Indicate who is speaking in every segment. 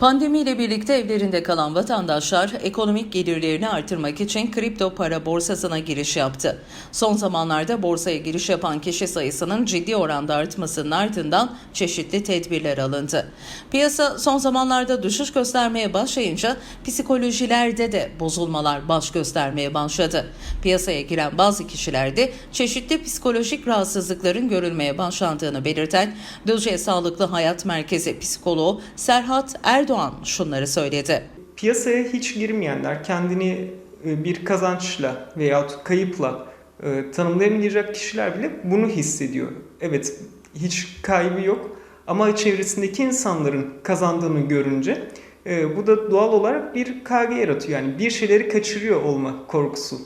Speaker 1: Pandemiyle birlikte evlerinde kalan vatandaşlar ekonomik gelirlerini artırmak için kripto para borsasına giriş yaptı. Son zamanlarda borsaya giriş yapan kişi sayısının ciddi oranda artmasının ardından çeşitli tedbirler alındı. Piyasa son zamanlarda düşüş göstermeye başlayınca psikolojilerde de bozulmalar baş göstermeye başladı. Piyasaya giren bazı kişilerde çeşitli psikolojik rahatsızlıkların görülmeye başlandığını belirten Düzce Sağlıklı Hayat Merkezi psikoloğu Serhat Erdoğan şunları söyledi.
Speaker 2: Piyasaya hiç girmeyenler kendini e, bir kazançla veyahut kayıpla e, tanımlayamayacak kişiler bile bunu hissediyor. Evet hiç kaybı yok ama çevresindeki insanların kazandığını görünce e, bu da doğal olarak bir kaygı yaratıyor. Yani bir şeyleri kaçırıyor olma korkusu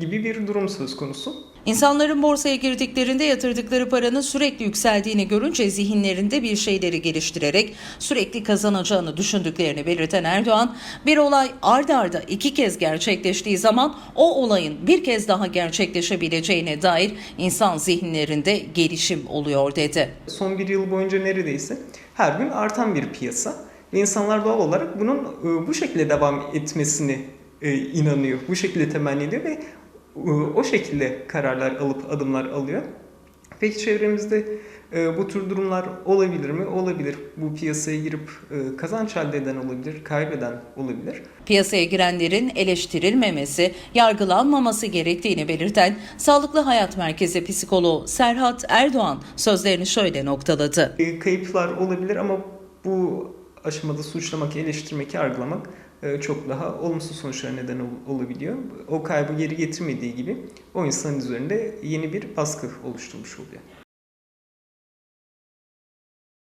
Speaker 2: gibi bir durum söz konusu.
Speaker 1: İnsanların borsaya girdiklerinde yatırdıkları paranın sürekli yükseldiğini görünce zihinlerinde bir şeyleri geliştirerek sürekli kazanacağını düşündüklerini belirten Erdoğan, bir olay ard arda iki kez gerçekleştiği zaman o olayın bir kez daha gerçekleşebileceğine dair insan zihinlerinde gelişim oluyor dedi.
Speaker 2: Son bir yıl boyunca neredeyse her gün artan bir piyasa ve insanlar doğal olarak bunun e, bu şekilde devam etmesini e, inanıyor, bu şekilde temenni ediyor ve e, o şekilde kararlar alıp adımlar alıyor. Peki çevremizde e, bu tür durumlar olabilir mi? Olabilir. Bu piyasaya girip e, kazanç elde eden olabilir, kaybeden olabilir.
Speaker 1: Piyasaya girenlerin eleştirilmemesi, yargılanmaması gerektiğini belirten Sağlıklı Hayat Merkezi psikoloğu Serhat Erdoğan sözlerini şöyle noktaladı.
Speaker 2: E, kayıplar olabilir ama bu aşamada suçlamak, eleştirmek, yargılamak e, çok daha olumsuz sonuçlara neden ol- olabiliyor. O kaybı geri getirmediği gibi o insanın üzerinde yeni bir baskı oluşturmuş oluyor.